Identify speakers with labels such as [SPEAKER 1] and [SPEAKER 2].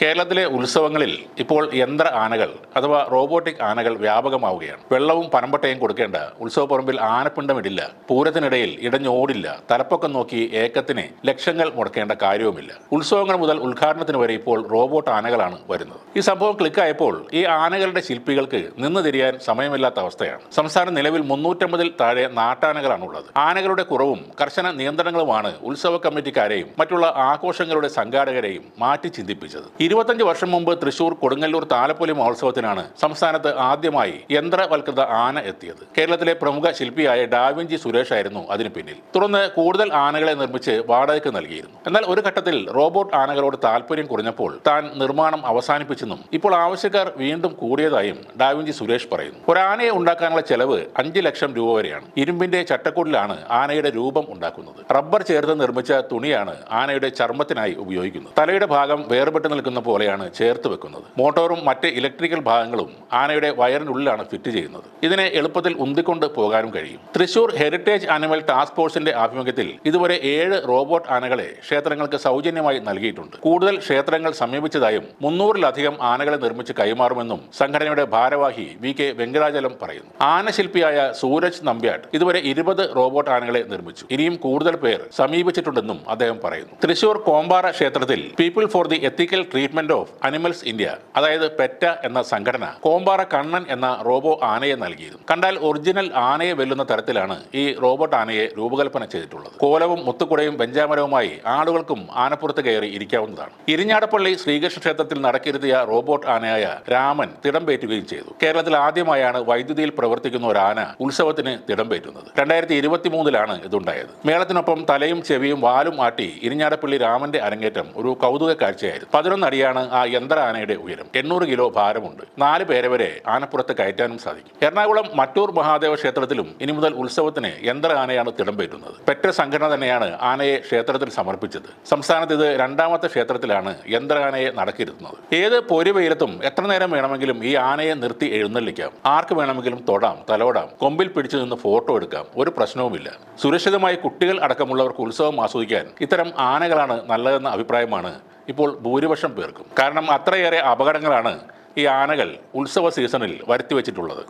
[SPEAKER 1] കേരളത്തിലെ ഉത്സവങ്ങളിൽ ഇപ്പോൾ യന്ത്ര ആനകൾ അഥവാ റോബോട്ടിക് ആനകൾ വ്യാപകമാവുകയാണ്. വെള്ളവും പനമ്പട്ടയും കൊടുക്കേണ്ട ഉത്സവപ്പറമ്പിൽ ആനപ്പിണ്ടമിടില്ല. പൂരത്തിനിടയിൽ ഇടഞ്ഞോടില്ല. തലപ്പൊക്കം നോക്കി ഏക്കത്തിന് ലക്ഷങ്ങൾ മുടക്കേണ്ട കാര്യവുമില്ല. ഉത്സവങ്ങൾ മുതൽ ഉദ്ഘാടനത്തിന് വരെ ഇപ്പോൾ റോബോട്ട് ആനകളാണ് വരുന്നത്. ഈ സംഭവം ക്ലിക്കായപ്പോൾ ഈ ആനകളുടെ ശില്പികൾക്ക് നിന്ന് തിരിയാൻ സമയമില്ലാത്ത അവസ്ഥയാണ്. സംസ്ഥാനം നിലവിൽ മുന്നൂറ്റമ്പതിൽ താഴെ നാട്ടാനകളാണുള്ളത്. ആനകളുടെ കുറവും കർശന നിയന്ത്രണങ്ങളുമാണ് ഉത്സവ കമ്മിറ്റിക്കാരെയും മറ്റുള്ള ആഘോഷങ്ങളുടെ സംഘാടകരെയും മാറ്റി ചിന്തിപ്പിച്ചത്. ഇരുപത്തഞ്ച് വർഷം മുമ്പ് തൃശൂർ കൊടുങ്ങല്ലൂർ താലപ്പൊലി മഹോത്സവത്തിനാണ് സംസ്ഥാനത്ത് ആദ്യമായി യന്ത്രവൽകൃത ആന എത്തിയത്. കേരളത്തിലെ പ്രമുഖ ശില്പിയായ ഡാവിഞ്ചി സുരേഷ് ആയിരുന്നു അതിന് പിന്നിൽ. തുടർന്ന് കൂടുതൽ ആനകളെ നിർമ്മിച്ച് വാടകയ്ക്ക് നൽകിയിരുന്നു. എന്നാൽ ഒരു ഘട്ടത്തിൽ റോബോട്ട് ആനകളോട് താല്പര്യം കുറഞ്ഞപ്പോൾ താൻ നിർമ്മാണം അവസാനിപ്പിച്ചെന്നും ഇപ്പോൾ ആവശ്യക്കാർ വീണ്ടും കൂടിയതായും ഡാവിഞ്ചി സുരേഷ് പറയുന്നു. ഒരു ആനയെ ഉണ്ടാക്കാനുള്ള ചെലവ് അഞ്ച് ലക്ഷം രൂപ വരെയാണ്. ഇരുമ്പിന്റെ ചട്ടക്കൂടിലാണ് ആനയുടെ രൂപം ഉണ്ടാക്കുന്നത്. റബ്ബർ ചേർത്ത് നിർമ്മിച്ച തുണിയാണ് ആനയുടെ ചർമ്മത്തിനായി ഉപയോഗിക്കുന്നത്. തലയുടെ ഭാഗം വേർപെട്ട് നിൽക്കുന്ന പോലെയാണ് ചേർത്ത് വെക്കുന്നത്. മോട്ടോറും മറ്റ് ഇലക്ട്രിക്കൽ ഭാഗങ്ങളും ആനയുടെ വയറിനുള്ളിലാണ് ഫിറ്റ് ചെയ്യുന്നത്. ഇതിനെ എളുപ്പത്തിൽ ഉന്തിക്കൊണ്ട് പോകാനും കഴിയും. തൃശൂർ ഹെറിറ്റേജ് ആനിമൽ ടാസ്ക് ഫോഴ്സിന്റെ ആഭിമുഖ്യത്തിൽ ഇതുവരെ ഏഴ് റോബോട്ട് ആനകളെ ക്ഷേത്രങ്ങൾക്ക് സൗജന്യമായി നൽകിയിട്ടുണ്ട്. കൂടുതൽ ക്ഷേത്രങ്ങൾ സമീപിച്ചതായും മുന്നൂറിലധികം ആനകളെ നിർമ്മിച്ച് കൈമാറുമെന്നും സംഘടനയുടെ ഭാരവാഹി വി കെ വെങ്കടാചലം പറയുന്നു. ആനശില്പിയായ സൂരജ് നമ്പ്യാട്ട് ഇതുവരെ ഇരുപത് റോബോട്ട് ആനകളെ നിർമ്മിച്ചു. ഇനിയും കൂടുതൽ പേർ സമീപിച്ചിട്ടുണ്ടെന്നും അദ്ദേഹം പറയുന്നു. തൃശൂർ കോമ്പാറ ക്ഷേത്രത്തിൽ people for the ethical treatment of animals India അതായത് പെറ്റ എന്ന സംഘടന കോമ്പാറ കണ്ണൻ എന്ന റോബോ ആനയെ നൽകിയിരുന്നു കണ്ടാൽ ഒറിജിനൽ ആനയെ വെല്ലുന്ന തരത്തിലാണ് ഈ റോബോട്ട് ആനയെ രൂപകൽപ്പന ചെയ്തിട്ടുള്ളത്. കോലവും മുത്തുക്കുടയും വെഞ്ചാമരവുമായി ആളുകൾക്കും ആനപ്പുറത്ത് കയറി ഇരിക്കാവുന്നതാണ്. ഇരിഞ്ഞാടപ്പള്ളി ശ്രീകൃഷ്ണ ക്ഷേത്രത്തിൽ നടക്കിരുത്തിയ റോബോട്ട് ആനയായ രാമൻ തിടംപേറ്റുകയും ചെയ്തു. കേരളത്തിൽ ആദ്യമായാണ് വൈദ്യുതിയിൽ പ്രവർത്തിക്കുന്ന ഒരു ആന ഉത്സവത്തിന് തിടംപേറ്റുന്നത് രണ്ടായിരത്തി ഇരുപത്തി മൂന്നിലാണ് ഇതുണ്ടായത്. മേളത്തിനൊപ്പം തലയും ചെവിയും വാലും ആട്ടി ഇരിഞ്ഞാടപ്പള്ളി രാമന്റെ അരങ്ങേറ്റം ഒരു കൗതുക കാഴ്ചയായിരുന്നു അടിയാണ് ആ യന്ത്ര ആനയുടെ ഉയരം. എണ്ണൂറ് കിലോ ഭാരമുണ്ട്. നാല് പേരെ വരെ ആനപ്പുറത്ത് കയറ്റാനും സാധിക്കും. എറണാകുളം മറ്റൂർ മഹാദേവ ക്ഷേത്രത്തിലും ഇനി മുതൽ ഉത്സവത്തിന് യന്ത്ര ആനയാണ് തിടമ്പേറ്റുന്നത്. പെറ്റ സംഘടന തന്നെയാണ് ആനയെ ക്ഷേത്രത്തിൽ സമർപ്പിച്ചത്. സംസ്ഥാനത്ത് ഇത് രണ്ടാമത്തെ ക്ഷേത്രത്തിലാണ് യന്ത്ര ആനയെ നടക്കിരുത്തുന്നത് ഏത് പൊരുവെയിലത്തും എത്ര നേരം വേണമെങ്കിലും ഈ ആനയെ നിർത്തി എഴുന്നള്ളിക്കാം. ആർക്ക് വേണമെങ്കിലും തൊടാം തലോടാം കൊമ്പിൽ പിടിച്ചു നിന്ന് ഫോട്ടോ എടുക്കാം. ഒരു പ്രശ്നവുമില്ല. സുരക്ഷിതമായി കുട്ടികൾ അടക്കമുള്ളവർക്ക് ഉത്സവം ആസ്വദിക്കാൻ ഇത്തരം ആനകളാണ് നല്ലതെന്ന അഭിപ്രായമാണ് ഇപ്പോൾ ഭൂരിപക്ഷം പേർക്കും. കാരണം അത്രയേറെ അപകടങ്ങളാണ് ഈ ആനകൾ ഉത്സവ സീസണിൽ വരുത്തിവെച്ചിട്ടുള്ളത്.